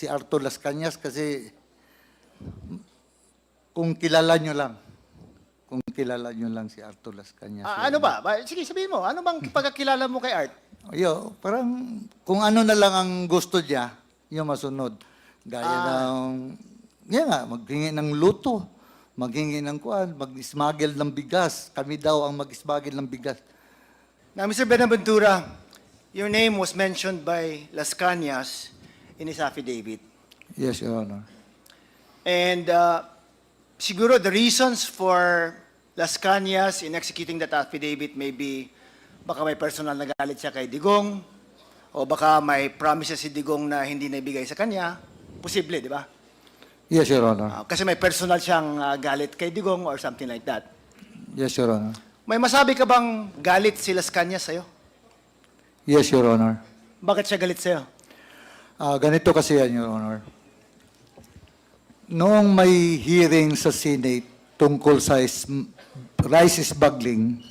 si Arthur Las Cañas kasi kung kilala nyo lang, kung kilala nyo lang si Arthur Las Cañas. Ah, ano ba? Ba- Sige, sabihin mo. Ano bang pagkakilala mo kay Art? Yo, parang kung ano na lang ang gusto niya, yung masunod. Gaya Ah. ng, yan nga, maghingi ng luto, maghingi ng kuan, mag-smuggle ng bigas. Kami daw ang mag-smuggle ng bigas. Now, Mr. Benaventura, your name was mentioned by Las Cañas in his affidavit. Yes, Your Honor. And uh, siguro the reasons for Las Cañas in executing that affidavit may be baka may personal na galit siya kay Digong o baka may promises si Digong na hindi naibigay sa kanya. Posible, di ba? Yes, Your Honor. Ah, kasi may personal siyang ah, galit kay Digong or something like that. Yes, Your Honor. May masabi ka bang galit si Las Cañas sa'yo? Yes, Your Honor. Bakit siya galit sa'yo? Ah, ganito kasi yan, Your Honor. Noong may hearing sa Senate tungkol sa is- rice smuggling,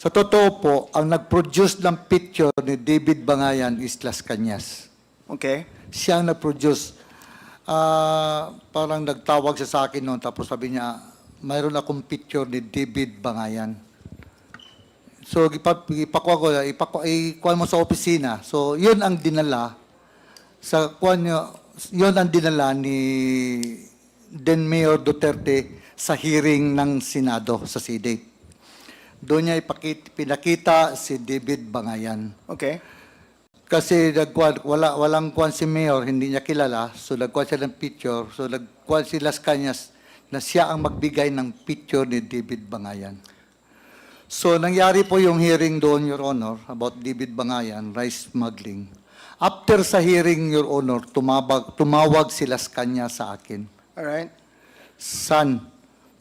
sa totoo po, ang nag-produce ng picture ni David Bangayan is Las Cañas. Okay. Siya ang nag-produce. Ah, parang nagtawag siya sa akin noon, tapos sabi niya, mayroon akong picture ni David Bangayan. So, ipa- ipakuha ko, ipakuha, ikuha mo sa opisina. So, yun ang dinala sa kuha nyo, yun ang dinala ni then Mayor Duterte sa hearing ng Senado sa Senate. Doon niya ipakita, pinakita si David Bangayan. Okay. Kasi nagkuhan, wala, walang kuhan si Mayor, hindi niya kilala. So nagkuhan siya ng picture. So nagkuhan si Las Cañas na siya ang magbigay ng picture ni David Bangayan. So nangyari po yung hearing doon, Your Honor, about David Bangayan, rice smuggling. After sa hearing, Your Honor, tumabag, tumawag si Las Cañas sa akin. Alright. San,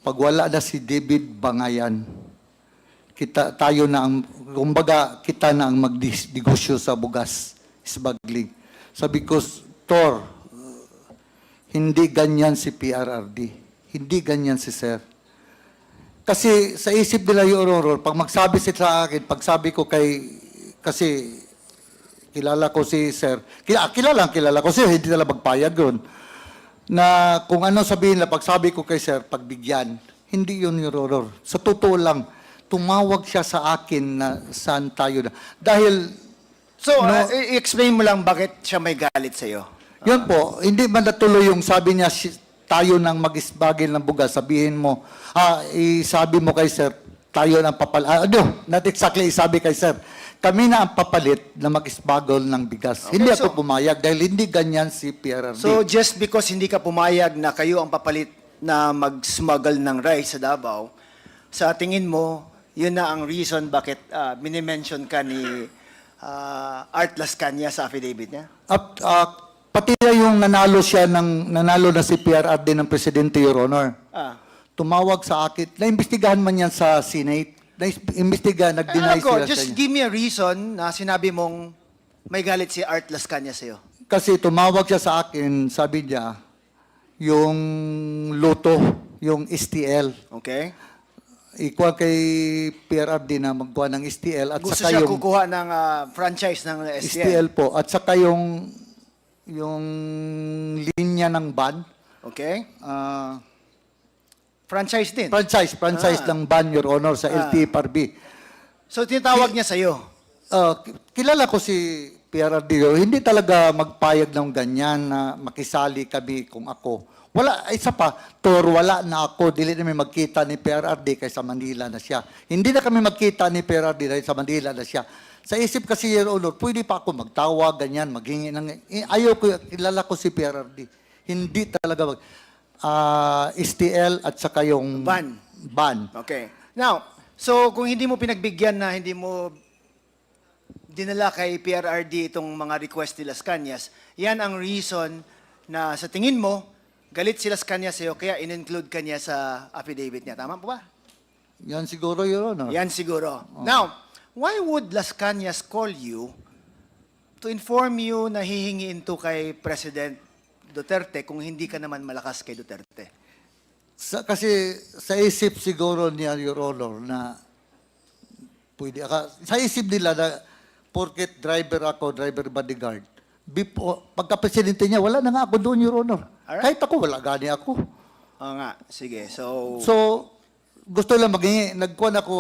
pag wala na si David Bangayan, kita tayo na ang kumbaga kita na ang magdegosyo sa bugas smuggling. Sabi ko, Tor, hindi ganyan si PRRD. Hindi ganyan si Sir. Kasi sa isip nila yung Aurora, pag magsabi sila sa akin, pag sabi ko kay, kasi kilala ko si Sir, kilala, kilala, kilala ko si hindi nila magpayag yun na kung ano sabihin na pagsabi ko kay sir, pagbigyan, hindi yun yung horror. Sa totoo lang, tumawag siya sa akin na saan tayo na. Dahil, So, No. uh, i-explain mo lang bakit siya may galit sa'yo. yun po, hindi man natuloy yung sabi niya, tayo nang mag-isbagil ng bugas, sabihin mo, ah, isabi mo kay sir, tayo nang papal... Ah, ano, not exactly isabi kay sir. Kami na ang papalit na mag-isbagol ng bigas. Okay, hindi so- ako pumayag dahil hindi ganyan si PRRD. So, just because hindi ka pumayag na kayo ang papalit na mag-smuggle ng rice sa Davao, sa tingin mo, yun na ang reason bakit uh, minimension ka ni ah, Art Las Cañas sa affidavit niya? At ah, pati na yung nanalo siya ng nanalo na si PRRD ng presidente Your Honor. Ah. Tumawag sa akin. Naimbestigahan man yan sa Senate. Naimbestiga, nag-deny Alam ko, sila sa just give me a reason na sinabi mong may galit si Art Las Cañas sa'yo. Kasi tumawag siya sa akin, sabi niya, yung loto, yung STL. Okay? Ikuha kay PRRD na magkuha ng STL at Gusto saka siya yung kukuha ng ah, franchise ng STL. STL po at saka yung yung linya ng ban. Okay? ah, Franchise din. Franchise, franchise Ah. ng ban, Your Honor, sa Ah. LTFRB. So, tinatawag niya sa'yo. Uh, ki- kilala ko si PRRD, hindi talaga magpayag ng ganyan na makisali kami kung ako. Wala, isa pa, Tor, wala na ako, dili namin magkita ni PRRD kaysa Manila na siya. Hindi na kami magkita ni PRRD dahil sa Manila na siya. Sa isip kasi, Your Honor, pwede pa ako magtawag, ganyan, maghingi ng... Eh, ayaw ko, kilala ko si PRRD. Hindi talaga mag... ah, STL at saka yung... Ban. Ban. Okay. Now, so kung hindi mo pinagbigyan na hindi mo dinala kay PRRD itong mga request ni Las Cañas, yan ang reason na sa tingin mo, galit si Las Cañas sa'yo, kaya in-include ka niya sa affidavit niya. Tama po ba? Yan siguro, Your Honor. Yan siguro. Now, why would Las Cañas call you to inform you na hihingiin to kay President Duterte kung hindi ka naman malakas kay Duterte? Sa, kasi sa isip siguro niya, Your Honor, na pwede, aka, sa isip nila na porket driver ako, driver bodyguard, Before, pagka-presidente niya, wala na nga ako doon, Your Honor. Alright. Kahit ako, wala gani ako. Oo nga, sige. So, So, gusto lang maging, nagkuhan ako,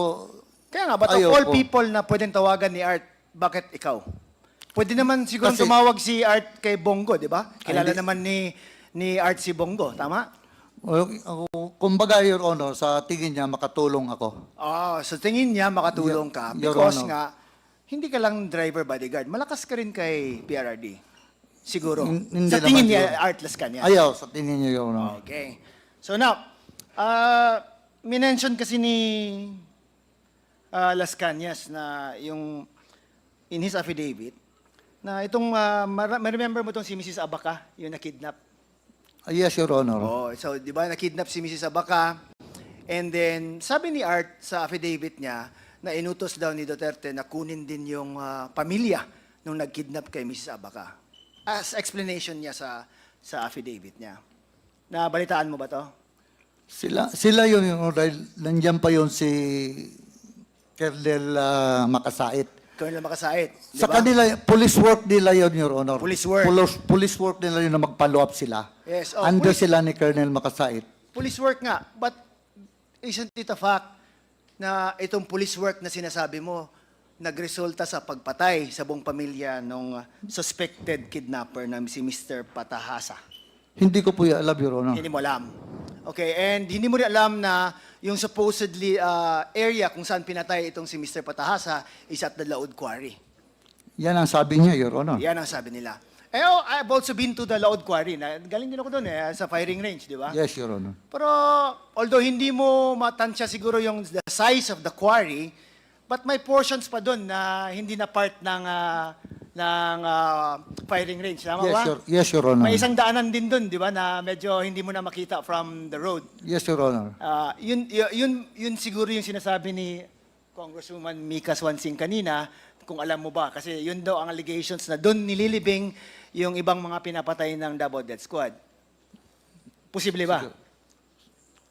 kaya nga, but of all people na pwedeng tawagan ni Art, bakit ikaw? Pwede naman siguro Kasi- tumawag si Art kay Bongo, di ba? Kilala hindi. naman ni ni Art si Bongo, tama? well, ako- kumbaga, Your Honor, sa tingin niya, makatulong ako. Ah, sa tingin niya makatulong ka Your because Honor. nga hindi ka lang driver bodyguard. Malakas ka rin kay PRRD. Siguro. Hin- hindi sa tingin naman niya, siguro. artless ka niya. Ayaw, sa tingin niya, Your Honor. Okay. So now, uh, minention kasi ni uh, Las Cañas na yung in his affidavit na itong, uh, mara- remember mo itong si Mrs. Abaca, yung na-kidnap? Ah, yes, Your Honor. Oh, so di ba na-kidnap si Mrs. Abaca? And then sabi ni Art sa affidavit niya na inutos daw ni Duterte na kunin din yung ah, pamilya nung nag-kidnap kay Mrs. Abaca. As explanation niya sa sa affidavit niya. Nabalitaan mo ba to? Sila, sila yun, Honor, dahil nandiyan pa yun si Colonel ah, Makasait. Colonel Makasait, di Sa ba? kanila, police work nila yun, Your Honor. Police work. Police, police work nila yun na mag-follow up sila. Yes, oh, Under police- sila ni Colonel Makasait. Police work nga, but isn't it a fact na itong police work na sinasabi mo nagresulta sa pagpatay sa buong pamilya ng suspected kidnapper na si Mr. Patahasa? Hindi ko po alam, Your Honor. Hindi mo alam. Okay, and hindi mo rin alam na yung supposedly uh, area kung saan pinatay itong si Mr. Patahasa is at the Laod Quarry. Yan ang sabi niya, Your Honor. Yan ang sabi nila. Eh, oh, I've also been to the Laod Quarry. Na, galing din ako doon eh, sa firing range, di ba? Yes, Your Honor. Pero although hindi mo matansya siguro yung the size of the quarry, but may portions pa doon na hindi na part ng ah, ng ah, firing range. Tama Yes, ba? Your, yes, Your Honor. May isang daanan din doon, di ba, na medyo hindi mo na makita from the road. Yes, Your Honor. Ah, yun, y- yun, yun siguro yung sinasabi ni Congresswoman Mika Swansing kanina, kung alam mo ba, kasi yun daw ang allegations na doon nililibing yung ibang mga pinapatay ng Davao Death Squad. Posible ba?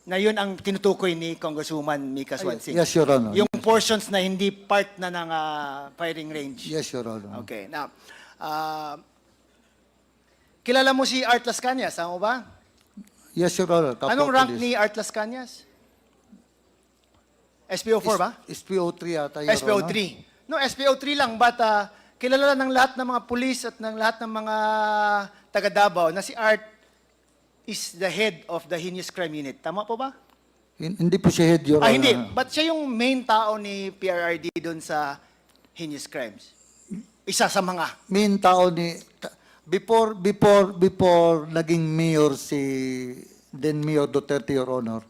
Na yun ang tinutukoy ni Congresswoman Mika Swansing. Yes, Your Honor. Yung portions na hindi part na ng ah, firing range. Yes, Your Honor. Okay, now, ah, kilala mo si Art Las Cañas, tama ba? Yes, Your Honor. Kapwa Anong rank police. ni Art Las Cañas? SPO4 ba? Is- SPO3 yata, Your SPO3. Honor. No, SPO3 lang, but ah, kilala ng lahat ng mga pulis at ng lahat ng mga taga Davao na si Art is the head of the heinous crime unit. Tama po ba? Hin- Hindi po siya head, Your Ah, hindi. But siya yung main tao ni PRRD doon sa heinous crimes. Isa sa mga. Main tao ni... Before, before, before naging mayor si... Then Mayor Duterte, Your Honor,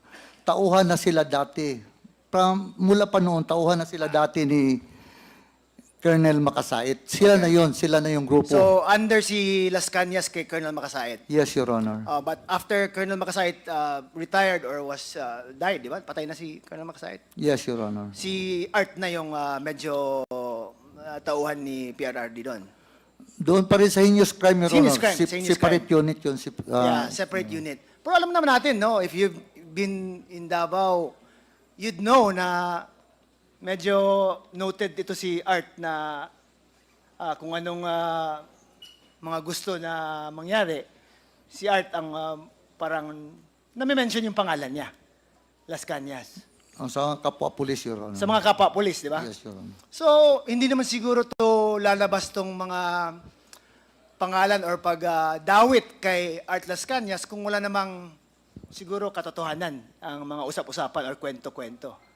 tauhan na sila dati. From, mula pa noon, tauhan na sila dati ni Colonel Makasait. Sila na yon, sila na yung grupo. So, under si Las Cañas kay Colonel Makasait. yes, Your Honor. Uh, but after Colonel Makasait uh, retired or was uh, died, di ba? Patay na si Colonel Makasait. Yes, Your Honor. Si Art na yung uh, medyo uh, tauhan ni PRRD doon. Doon pa rin sa heinous crime, Your Heinous Honor. crime, Sep- sa heinous separate unit yun. yeah, ah, separate unit. Pero alam naman natin, no, if you've been in Davao, you'd know na medyo noted ito si Art na ah, kung anong ah, mga gusto na mangyari. Si Art ang ah, parang nami-mention yung pangalan niya. Las Cañas. ang sa kapwa police, Your Honor. Sa mga kapwa pulis, di ba? Yes, Your Honor. So, hindi naman siguro to lalabas tong mga pangalan or pag-dawit kay Art Las Cañas kung wala namang siguro katotohanan ang mga usap-usapan or kwento-kwento.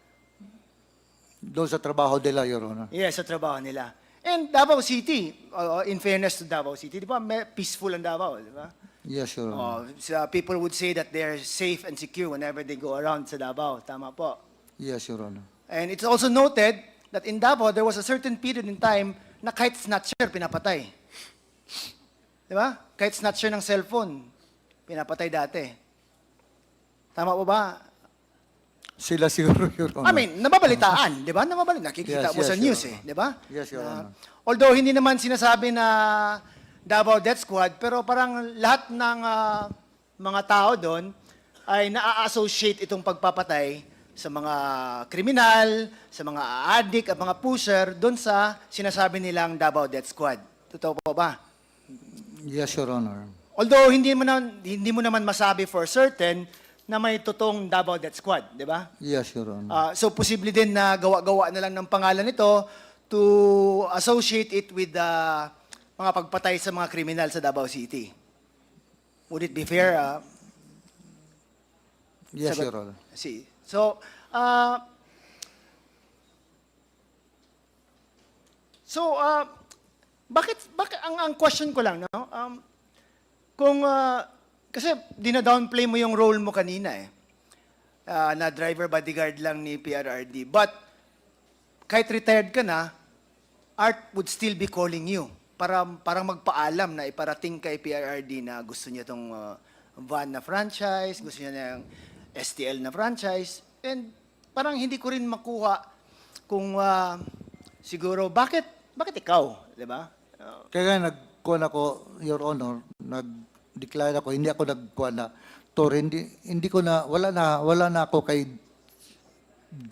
Doon sa trabaho nila, Your Honor. Yes, sa trabaho nila. And Davao City, uh, in fairness to Davao City, di ba, may- peaceful ang Davao, di ba? Yes, Your Honor. Oh, so people would say that they're safe and secure whenever they go around sa Davao. Tama po. Yes, Your Honor. And it's also noted that in Davao, there was a certain period in time na kahit snatcher, pinapatay. Di ba? Kahit snatcher ng cellphone, pinapatay dati. Tama po ba? Sila siguro, Your Honor. I mean, nababalitaan, di ba? Nababalitaan. Nakikita Yes, mo yes, sa Your news Honor. eh, di ba? Yes, Your Na- Honor. although hindi naman sinasabi na Davao Death Squad, pero parang lahat ng ah, mga tao doon ay naa-associate itong pagpapatay sa mga kriminal, sa mga addict at mga pusher doon sa sinasabi nilang Davao Death Squad. Totoo po ba? Yes, Your Honor. Although hindi mo na, hindi mo naman masabi for certain na may totoong Davao Death Squad, di ba? Yes, Your Honor. Ah, so posible din na gawa-gawa na lang ng pangalan nito to associate it with the mga pagpatay sa mga kriminal sa Davao City. Would it be fair? ah? yes, sagot- Your Honor. See. So, ah, so, ah, bakit, bakit, ang, ang question ko lang, no? Um, kung, ah, kasi dina-downplay mo yung role mo kanina eh. Ah, na driver bodyguard lang ni PRRD. But, kahit retired ka na, Art would still be calling you para parang magpaalam na iparating kay PRRD na gusto niya tong uh, van na franchise, gusto niya ng STL na franchise. And parang hindi ko rin makuha kung uh, siguro bakit bakit ikaw, 'di ba? Uh, Kaya nagkuhan ako, Your Honor, nag-declare ako, hindi ako nagkuhan na, Tore, hindi, hindi ko na, wala na, wala na ako kay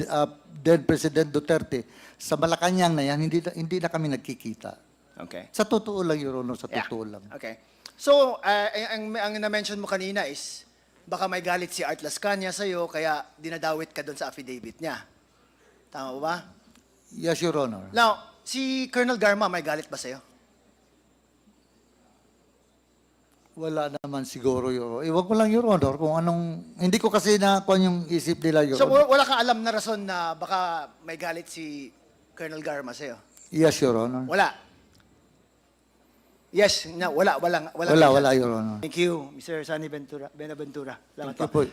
uh, then President Duterte. Sa Malacanang na yan, hindi na, hindi na kami nagkikita. okay. Sa totoo lang, Your Honor, sa Yeah. totoo lang. Okay. So, uh, ang, ang, ang na-mention mo kanina is baka may galit si Art Lascania sa'yo kaya dinadawit ka doon sa affidavit niya. Tama ba? Yes, Your Honor. Now, si Colonel Garma may galit ba sa'yo? Wala naman siguro, Your Honor. Iwag ko lang, Your Honor, kung anong, hindi ko kasi na kung yung isip nila, Your So, Honor. wa- wala kang alam na rason na baka may galit si Colonel Garma sa'yo? Yes, Your Honor. Wala. Yes, na, wala, wala, wala. Wala, wala, Your Honor. Thank you, Mr. Sunny Ventura, Benaventura. Salamat Thank you po. po.